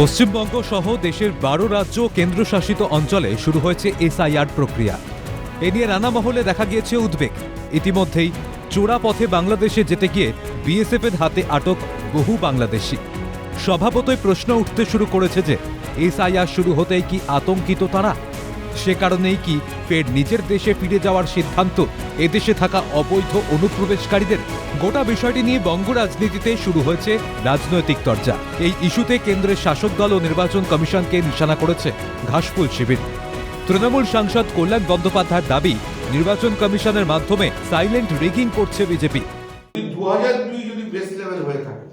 পশ্চিমবঙ্গ সহ দেশের বারো রাজ্য কেন্দ্রশাসিত অঞ্চলে শুরু হয়েছে এসআইআর প্রক্রিয়া। এ নিয়ে নানা মহলে দেখা গিয়েছে উদ্বেগ। ইতিমধ্যেই চোরা পথে বাংলাদেশে যেতে গিয়ে বিএসএফের হাতে আটক বহু বাংলাদেশি। স্বভাবতই প্রশ্ন উঠতে শুরু করেছে যে, এসআইআর শুরু হতেই কি আতঙ্কিত তারা? সে কারণেই কি ফের নিজের দেশে ফিরে যাওয়ার সিদ্ধান্ত? এদেশে থাকা অবৈধ অনুপ্রবেশকারীদের গোটা বিষয়টি নিয়ে বঙ্গ রাজনীতিতে শুরু হয়েছে রাজনৈতিক চর্চা এই ইস্যুতে কেন্দ্রের শাসক দল ও নির্বাচন কমিশনকে নিশানা করেছে ঘাসফুল শিবির। তৃণমূল সাংসদ কল্যাণ বন্দ্যোপাধ্যায়ের দাবি, নির্বাচন কমিশনের মাধ্যমে সাইলেন্ট রিগিং করছে বিজেপি। দু হাজার দুই যদি লেভেল হয়ে থাকে,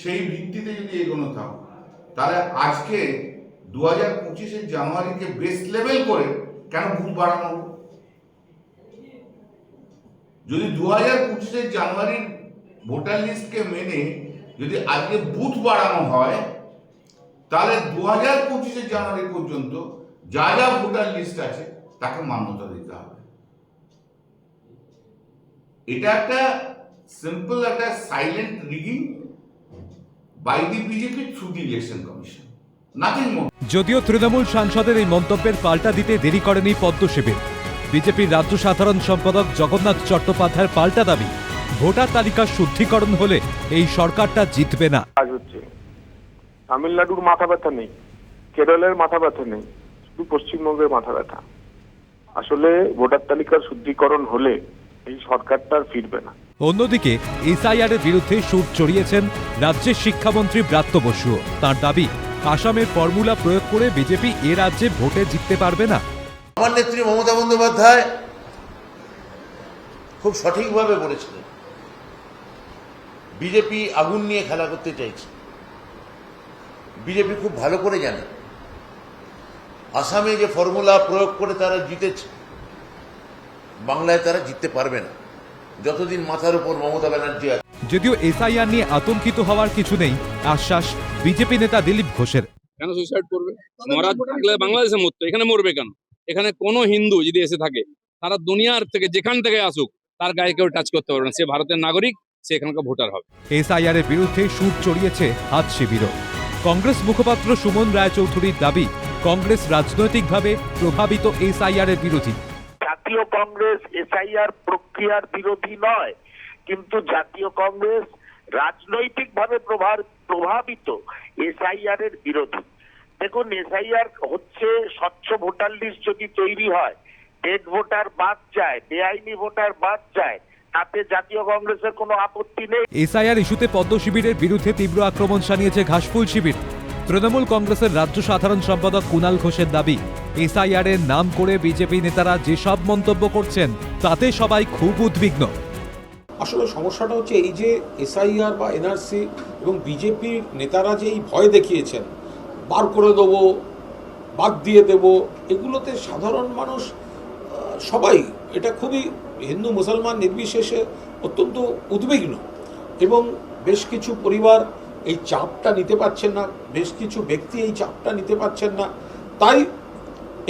সেই ভিত্তিতে যদি এগোনো তাহলে আজকে দু হাজার পঁচিশের জানুয়ারিকে বেস লেভেল করে কেন ভুল বাড়ানো যদি দু হাজার পঁচিশের জানুয়ারির ভোটার লিস্টকে মেনে যদি আজকে বুথ বাড়ানো হয়, তাহলে দু হাজার পঁচিশের জানুয়ারি পর্যন্ত যা যা ভোটার লিস্ট আছে, তাকে মান্যতা দিতে হবে। এটা একটা সিম্পল একটা silent rigging by the BJP through the election commission যদিও তৃণমূল সাংসদের এই মন্তব্যের পাল্টা দিতে দেরি করেনি পদ্ম শিবির। বিজেপির রাজ্য সাধারণ সম্পাদক জগন্নাথ চট্টোপাধ্যায়ের পাল্টা দাবি ভোটার তালিকা শুদ্ধিকরণ হলে এই সরকারটা জিতবে না। কাজ হচ্ছে তামিলনাড়ুর মাথা ব্যথা নেই কেরলের মাথা ব্যথা নেই শুধু পশ্চিমবঙ্গের মাথা ব্যথা। আসলে ভোটার তালিকার শুদ্ধিকরণ হলে এই সরকারটা ফিরবে না। অন্যদিকে এসআইআর এর বিরুদ্ধে সুর চড়িয়েছেন রাজ্যের শিক্ষামন্ত্রী ব্রাত্য বসুও। তার দাবি আসামের ফর্মুলা প্রয়োগ করে বিজেপি এ রাজ্যে ভোটে জিততে পারবে না। আমার নেত্রী মমতা বন্দ্যোপাধ্যায় খুব সঠিকভাবে বলেছিলেন, বিজেপি আগুন নিয়ে খেলা করতে চাইছে। বিজেপি খুব ভালো করে জানে, আসামে যে ফর্মুলা প্রয়োগ করে তারা জিতেছে, বাংলায় তারা জিততে পারবে না। যতদিন মাথার উপর মমতা ব্যানার্জি আছে। যদিও এসআইআর নিয়ে আতঙ্কিত হওয়ার কিছু নেই আশ্বাস বিজেপি নেতা দিলীপ ঘোষের। কেন সুইসাইড করবে? মরা থাকলে বাংলাদেশে মরতো এখানে মরবে কেন? এখানে কোনো হিন্দু যদি এসে থাকে তারা দুনিয়ার থেকে যেখান থেকে আসুক তার গায়ে কেউ টাচ করতে পারবে না। সে ভারতের নাগরিক সে এখানকার ভোটার হবে। এসআইআর এর বিরুদ্ধে সুর চড়িয়েছে হাত শিবিরও। কংগ্রেস মুখপাত্র সুমন রায়চৌধুরীর দাবি কংগ্রেস রাজনৈতিকভাবে প্রভাবিত এসআইআর এর বিরোধী। জাতীয় কংগ্রেস এসআইআর প্রক্রিয়ার বিরোধী নয়। কিন্তু জাতীয় কংগ্রেস রাজনৈতিকভাবে প্রভার- প্রভাবিত এসআইআর এর বিরোধী। দেখুন, এসআইআর হচ্ছে স্বচ্ছ ভোটার লিস্ট যদি তৈরি হয় ডেড ভোটার বাদ যায়, বেআইনি ভোটার বাদ যায়, তাতে জাতীয় কংগ্রেসের কোনো আপত্তি নেই। এসআইআর ইস্যুতে পদ্ম শিবিরের বিরুদ্ধে তীব্র আক্রমণ শানিয়েছে ঘাসফুল শিবির। তৃণমূল কংগ্রেসের রাজ্য সাধারণ সম্পাদক কুণাল ঘোষের দাবি এসআইআর এর নাম করে বিজেপি নেতারা যেসব মন্তব্য করছেন, তাতে সবাই খুব উদ্বিগ্ন। আসলে সমস্যাটা হচ্ছে এই যে এসআইআর বা এনআরসি এবং বিজেপির নেতারা যে এই ভয় দেখিয়েছেন, বার করে দেবো, বাদ দিয়ে দেব, এগুলোতে সাধারণ মানুষ সবাই, এটা খুবই হিন্দু, মুসলমান নির্বিশেষে অত্যন্ত উদ্বিগ্ন এবং বেশ কিছু পরিবার এই চাপটা নিতে পারছেন না, বেশ কিছু ব্যক্তি এই চাপটা নিতে পারছেন না। তাই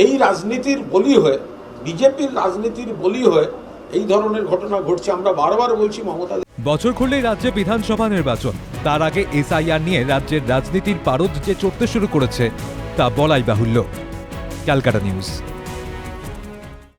এই রাজনীতির বলি হয়ে বিজেপির রাজনীতির বলি হয়ে এই ধরনের ঘটনা ঘটছে, আমরা বারবার বলছি মমতা বছর খুললেই রাজ্যে বিধানসভা নির্বাচন। তার আগে এসআইআর নিয়ে রাজ্যের রাজনীতির পারদ যে চড়তে শুরু করেছে, তা বলাই বাহুল্য। ক্যালকাটা নিউজ।